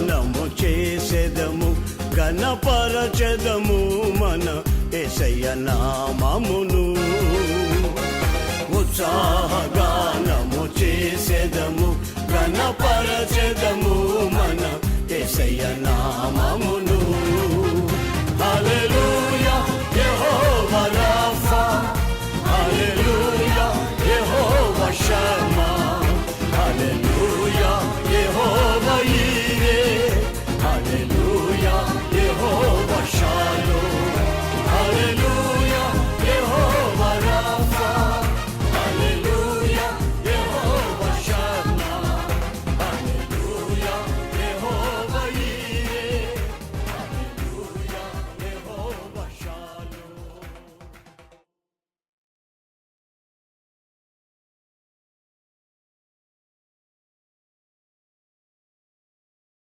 గానము చేసెదము గణపరచెదము మన ఎసయ్య నామమును. ఉత్సాహ గానము చేసెదము గణపరచెదము మన ఎసయ్య నా